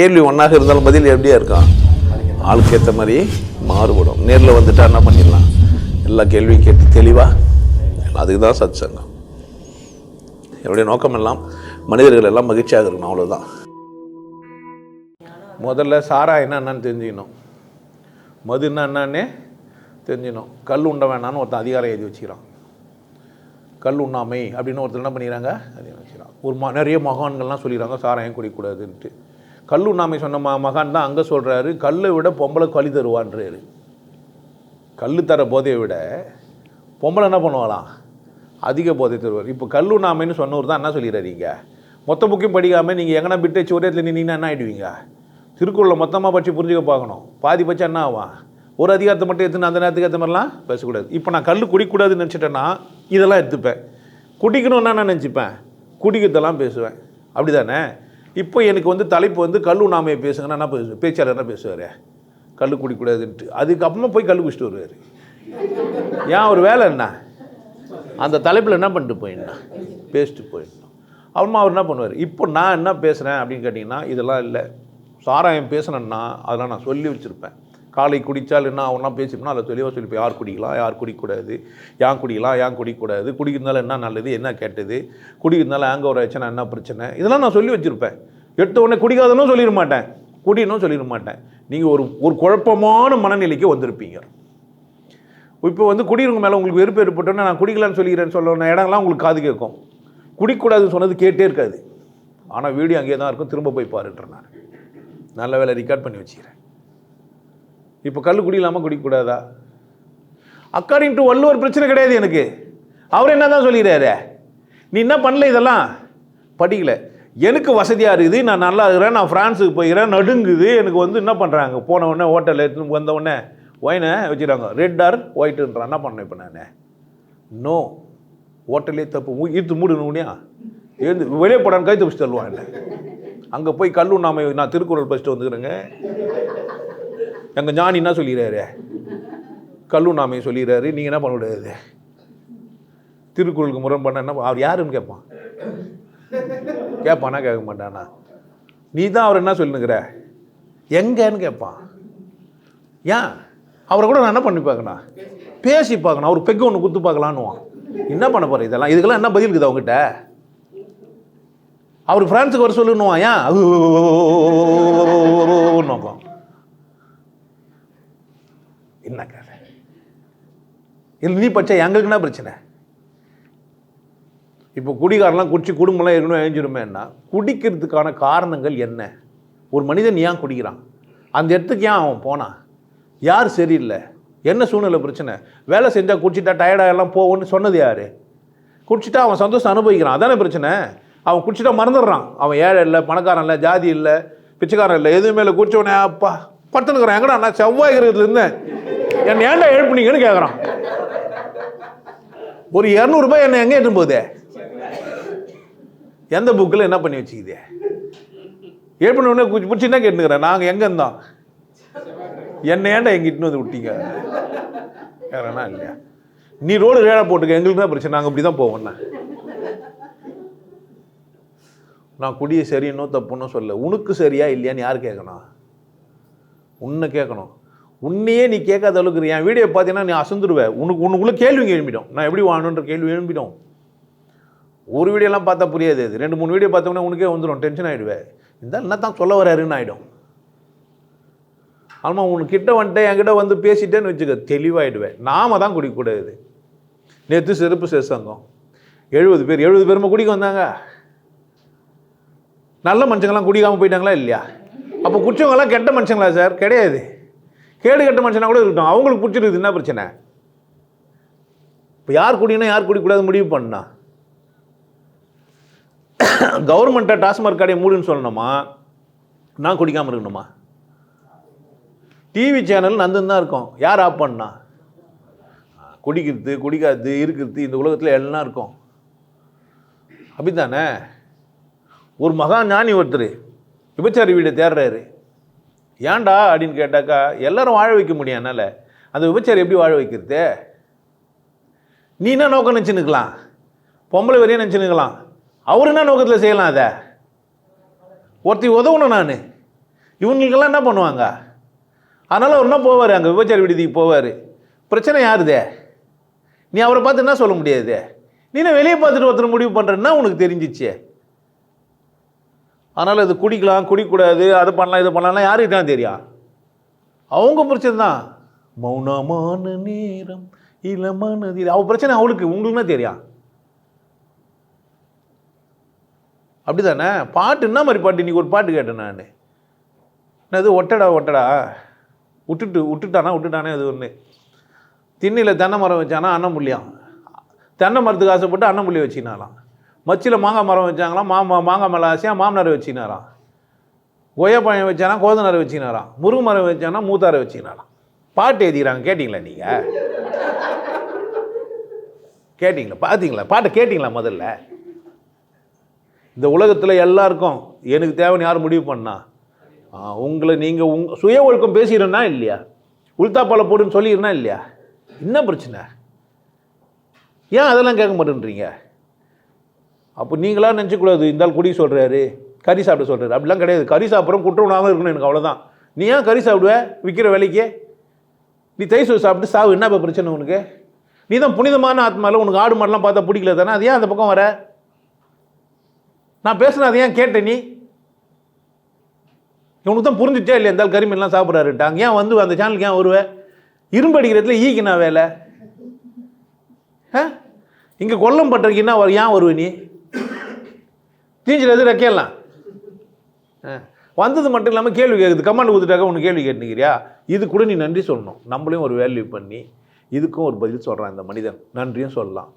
கேள்வி ஒன்றாக இருந்தாலும் பதில் எப்படியா இருக்கும் ஆளுக்கு ஏற்ற மாதிரி மாறுபடும். நேரில் வந்துட்டா என்ன பண்ணிடலாம்? எல்லா கேள்வியும் கேட்டு தெளிவாக அதுக்கு தான் சத் சங்கம் என்னுடைய நோக்கம் எல்லாம் மனிதர்கள் எல்லாம் மகிழ்ச்சியாக இருக்கணும் அவ்வளோதான் முதல்ல சாரா என்னென்னு தெரிஞ்சுக்கணும். மது என்னன்னு தெரிஞ்சுக்கணும். கல் உண்ட வேணான்னு ஒருத்தன் அதிகாரம் எழுதி வச்சுக்கிறான். கல் உண்ணாமை அப்படின்னு ஒருத்தர் என்ன பண்ணிக்கிறாங்க? அதிகாரம் வச்சுக்கிறான். ஒரு ம நிறைய மகான்கள்லாம் சொல்லிடுறாங்க சாராயம் குடிக்கூடாதுன்ட்டு கல்லு நாமை சொன்ன மகான் தான் அங்கே சொல்கிறாரு கல்லை விட பொம்பளை கழி தருவான்றாரு. கல் தர போதையை விட பொம்பளை என்ன பண்ணுவாளாம்? அதிக போதை தருவார். இப்போ கல்லு நாமைன்னு சொன்னவர் தான் என்ன சொல்லிடுறீங்க மொத்த புக்கையும் படிக்காமல் நீங்கள் எங்கன்னா பிட்டு சோரியத்தில் நின்னீங்கன்னா என்ன ஆகிடுவீங்க திருக்குறளை மொத்தமாக பற்றி புரிஞ்சுக்க பார்க்கணும். பாதி பட்சம் என்ன ஆகும் ஒரு அதிகாரத்தை மட்டும் எடுத்துன்னு அந்த நேரத்துக்கு ஏற்ற மாதிரிலாம் பேசக்கூடாது. இப்போ நான் கல் குடிக்கூடாதுன்னு நினச்சிட்டேன்னா இதெல்லாம் எடுத்துப்பேன். குடிக்கணும்னா நான் நினச்சிப்பேன்? குடிக்கிறதெல்லாம் பேசுவேன். அப்படி தானே இப்போ எனக்கு வந்து தலைப்பு வந்து கல் உண்ணாமையை பேசுங்கன்னா என்ன பேசு பேச்சாளர் என்ன பேசுவார்? கல் குடிக்கூடாதுன்ட்டு. அதுக்கப்புறமா போய் கல் குடிச்சிட்டு வருவார். ஏன் ஒரு வேலை என்ன? அந்த தலைப்பில் என்ன பண்ணிட்டு போயிடணும்? பேசிட்டு போயிடணும். அப்புறமா அவர் என்ன பண்ணுவார்? இப்போ நான் என்ன பேசுகிறேன் அப்படின்னு கேட்டிங்கன்னா இதெல்லாம் இல்லை. சாராயம் பேசுனேன்னா அதெல்லாம் நான் சொல்லி வச்சுருப்பேன். காலை குடித்தால் என்ன ஆகும்லாம் பேசிப்போம்னா அதை தெளிவாக சொல்லிப்பேன் யார் குடிக்கலாம்? யார் குடிக்கக்கூடாது ஏன் குடிக்கலாம்? ஏன் குடிக்கக்கூடாது குடிக்கிறதுனால என்ன நல்லது? என்ன கெட்டது? குடிக்கிறதுனால ஆங்க ஒரு ஆச்சுன்னா என்ன பிரச்சனை? இதெல்லாம் நான் சொல்லி வச்சுருப்பேன். எடுத்த உடனே குடிக்காதனும் சொல்லிட மாட்டேன். குடினும் சொல்லிட மாட்டேன். நீங்கள் ஒரு ஒரு குழப்பமான மனநிலைக்கு வந்திருப்பீங்க. இப்போ வந்து குடியிருங்க மேலே உங்களுக்கு வெறுப்பு ஏற்பட்டோன்னே நான் குடிக்கலான்னு சொல்லிக்கிறேன்னு சொல்ல இடங்கள்லாம் உங்களுக்கு காது கேட்கும். குடிக்கூடாதுன்னு சொன்னது கேட்டே இருக்காது. ஆனால் வீடியோ அங்கேயே தான் இருக்கும். திரும்ப போய் பாருன்றேன் நான். நல்ல வேலை ரெக்கார்ட் பண்ணி வச்சுக்கிறேன். இப்போ கல் குடிக்கலாமல் குடிக்கக்கூடாதா? அக்கார்டிங் டு வள்ளுவர் பிரச்சனை கிடையாது எனக்கு. அவர் என்ன தான் சொல்லிடுறாரு நீ என்ன பண்ணல இதெல்லாம்? படிக்கல. எனக்கு வசதியாக இருக்குது நான் நல்லா இருக்கிறேன் நான் ஃப்ரான்ஸுக்கு போய்க்கிறேன் நடுங்குது. எனக்கு வந்து என்ன பண்ணுறாங்க போன உடனே ஹோட்டலில் எடுத்துன்னு வந்த உடனே ஒயினை வச்சுக்கிறாங்க. ரெட் ஆர் ஒயிட்டுன்றான் என்ன பண்ணேன் இப்போ நான்? நோ ஹோட்டலே தப்பு. மூ- ஈர்த்து மூடணும் முடியா எழுந்து வெளியே போடான்னு கை தப்பிச்சு தள்ளுவான் என்ன? அங்கே போய் கல்லு நாம நான் திருக்குறள் படிச்சுட்டு வந்துக்கிறேங்க. எங்கள் ஞானி என்ன சொல்லிடுறாரு கல்லு நாமையை சொல்லிடுறாரு நீங்கள் என்ன பண்ண முடியாது திருக்குறளுக்கு முரண்பண்ண என்ன அவர் யாருன்னு கேட்பான் கேட்பானா கேட்க மாட்டானா நீ தான் அவர் என்ன சொல்லுங்கிற எங்கன்னு கேட்பான் ஏன் அவரை கூட நான் என்ன பண்ணி பார்க்கணும் பேசி பார்க்கணும் அவர் பெக்கு ஒன்று குத்து பார்க்கலான்னுவான் என்ன பண்ண போகிற இதெல்லாம் இதுக்கெல்லாம் என்ன பதில் இருக்குது அவங்ககிட்ட அவர் ஃப்ரான்ஸுக்கு வர சொல்லுன்னுவான் ஏன் நோக்கம் என்ன கதை? இல்லை நீ பச்சை எங்களுக்கு என்ன பிரச்சனை? இப்போ குடிகாரெல்லாம் குடிச்சு குடும்பம்லாம் இருக்கணும் எழுஞ்சிருமேன்னா குடிக்கிறதுக்கான காரணங்கள் என்ன? ஒரு மனிதன் ஏன் குடிக்கிறான்? அந்த இடத்துக்கு ஏன் அவன் போனான் யார் சரியில்லை? என்ன சூழ்நிலை பிரச்சனை? வேலை செஞ்சால் குடிச்சிட்டா டயர்டாக எல்லாம் போவோன்னு சொன்னது யார்? குடிச்சிட்டா அவன் சந்தோஷம் அனுபவிக்கிறான். அதானே பிரச்சனை? அவன் குடிச்சிட்டா மறந்துடுறான். அவன் ஏழை இல்லை பணக்காரன் இல்லை ஜாதி இல்லை பிச்சைக்காரன் இல்லை எதுவுமே இல்லை குடிச்சவனே அப்பா. படுத்துனுக்குறான் எங்கடா நான் செவ்வாய் இருந்தேன் என்னை ஏன்டா எழுப்புனீங்கன்னு கேட்குறான் ஒரு இரநூறுபா என்னை எங்கே எட்டும் போகுது? எந்த புக்கில் என்ன பண்ணி வச்சுக்குது? எழுப்பின உடனே குச்சி பிடிச்சி என்ன கேட்டுக்கிறேன் நாங்கள் எங்கே இருந்தோம்? என்ன ஏன்டா எங்கிட்டு வந்து விட்டீங்க? வேறனா இல்லையா நீ ரோடு ரேடாக போட்டுக்க எங்களுக்கு தான் பிரச்சனை. நாங்கள் இப்படி தான் போவோம்ண்ணா நான் குடியை சரின்னோ தப்புன்னோ சொல்ல. உனக்கு சரியா இல்லையான்னு யார் கேட்கணும் உன்னை கேட்கணும் உன்னையே நீ கேட்காத அளவுக்கு என் வீடியோ பார்த்தீங்கன்னா நீ அசந்துருவ. உனக்கு உனக்குள்ள கேள்விங்க எழும்பிடும். நான் எப்படி வாங்கணுன்ற கேள்வி எழும்பிடும். ஒரு வீடியோலாம் பார்த்தா புரியாது அது. ரெண்டு மூணு வீடியோ பார்த்தோம்னா உனக்கே வந்துடும் டென்ஷன் ஆகிடுவேன் இருந்தாலும் என்ன தான் சொல்ல வராருன்னு ஆகிடும் ஆமாம் உன்கிட்ட வந்துட்டு என்கிட்ட வந்து பேசிட்டேன்னு வச்சுக்க தெளிவாயிடுவேன் நாம தான் குடிக்கக்கூடாது நேற்று சிறப்பு சேசங்கம் எழுபது பேர் எழுபது பேருமே குடிக்க வந்தாங்க? நல்ல மனுஷங்களாம் குடிக்காமல் போயிட்டாங்களா இல்லையா? அப்போ குடிச்சவங்கலாம் கெட்ட மனுஷங்களா சார்? கிடையாது. கேடு கட்ட மனுஷனாக கூட இருக்கட்டும். அவங்களுக்கு பிடிச்சிருக்குது என்ன பிரச்சனை? இப்போ யார் குடினா யார் குடிக்கூடாது முடிவு பண்ணா? கவர்மெண்ட்டை டாஸ்மாக் கடையை மூடுன்னு சொல்லணுமா? நான் குடிக்காமல் இருக்கணுமா? டிவி சேனல் நந்தன் தான் இருக்கும். யார் ஆஃப் பண்ணா? குடிக்கிறது குடிக்காது இருக்கிறது இந்த உலகத்தில் எல்லாம் இருக்கும். அப்படித்தானே? ஒரு மகா ஞானி ஒருத்தர் விபச்சாரி வீடை தேடுறாரு. ஏன்டா அப்படின்னு கேட்டாக்கா எல்லாரும் வாழ வைக்க முடியும் என்னால். அந்த விபச்சாரி எப்படி வாழ வைக்கிறது? நீ என்ன நோக்கம் நினச்சினுக்கலாம் பொம்பளை வரையும் நினச்சினுக்கலாம் அவர் என்ன நோக்கத்தில் செய்யலாம் அதை? ஒருத்தி உதவணும் நான். இவங்களுக்கெல்லாம் என்ன பண்ணுவாங்க? அதனால் அவர் என்ன போவார்? அங்கே விபச்சார விடுதிக்கு போவார். பிரச்சனை யாருதே? நீ அவரை பார்த்து என்ன சொல்ல முடியாது? நீ என்ன வெளியே பார்த்துட்டு ஒருத்தர் முடிவு பண்ணுறேன்னா உனக்கு தெரிஞ்சிச்சே? அதனால் இது குடிக்கலாம் குடிக்கூடாது அதை பண்ணலாம் இது பண்ணலாம் யாருக்கு தான் தெரியும் அவங்க பிரச்சனை தான். மௌனமான நேரம் இளம நதி அவள் பிரச்சனை அவளுக்கு உங்களுக்கு என்ன தெரியும் அப்படி தானே பாட்டு என்ன மாதிரி பாட்டு? இன்னைக்கு ஒரு பாட்டு கேட்டேன் நான். என்னது ஒட்டடா ஒட்டடா? விட்டுட்டு விட்டுட்டானா விட்டுட்டானே அது ஒன்று திண்ணியில் தென்னை மரம் வச்சானா அன்னமுல்லியாம் தென்னை மரத்துக்கு ஆசைப்பட்டு அன்னமுல்லி வச்சுக்கினாலாம் மச்சியில் மாங்காய் மரம் வச்சாங்களாம். மாமா மாங்காய் மலை ஆசையாக மாமனார் வச்சுக்கினாராம். கொய்யா பழம் வச்சானா கோதனார் வச்சுக்கினாராம். முருங்கை மரம் வச்சானா மூத்தாரை வச்சுக்கினாராம். பாட்டு எழுதிக்கிறாங்க. கேட்டிங்களா நீங்கள் கேட்டிங்களா? பார்த்தீங்களா பாட்டை கேட்டிங்களா முதல்ல? இந்த உலகத்தில் எல்லாருக்கும் எனக்கு தேவைன்னு யார் முடிவு பண்ணா? உங்களை நீங்கள் உங் சுய ஒழுக்கம் பேசிடுனா இல்லையா? உள்தாப்பால போடுன்னு சொல்லிடுனா இல்லையா? என்ன பிரச்சனை? ஏன் அதெல்லாம் கேட்க மாட்டேன்றீங்க? அப்போ நீங்களா நினச்சக்கூடாது இந்த குடி சொல்கிறாரு கறி சாப்பிட சொல்கிறாரு அப்படிலாம் கிடையாது. கறி சாப்பிட்றோம் குற்றம் உணாமல் இருக்கணும் எனக்கு அவ்வளோதான் நீ ஏன் கறி சாப்பிடுவ? விற்கிற விலைக்கு. நீ தைசூர் சாப்பிட்டு சாவு என்ன இப்போ பிரச்சனை உனக்கு? நீ தான் புனிதமான ஆத்மாவில் உனக்கு ஆடு மாடெலாம் பார்த்தா பிடிக்கல தானே? அது ஏன் அந்த பக்கம் வர? நான் பேசுனேன் அதை ஏன் கேட்ட நீ? இவனுக்கு தான் புரிஞ்சுச்சா இல்லையா இருந்தாலும் கரிமீன்லாம் சாப்பிட்றாருட்டாங்க ஏன் வந்து அந்த சேனலுக்கு ஏன் வருவேன் இரும்பு அடிக்கிறதுல ஈக்கு நான் வேலை? ஆ? இங்கே கொல்லம் பட்டறதுக்கு என்ன ஏன் வருவ நீ? தீஞ்சில் எது கேட்கலாம்? வந்தது மட்டும் இல்லாமல் கேள்வி கேட்குது கமாண்ட் கொடுத்துட்டாக்க ஒன்று கேள்வி கேட்டுக்கிறியா இது கூட நீ நன்றி சொல்லணும். நம்மளையும் ஒரு வேல்யூ பண்ணி இதுக்கும் ஒரு பதில் சொல்கிறான் இந்த மனிதன். நன்றியும் சொல்லலாம்.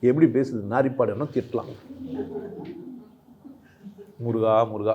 எப்படி பேசுது? நாரிப்பாடுன்னு திட்டலாம். முருகா முருகா.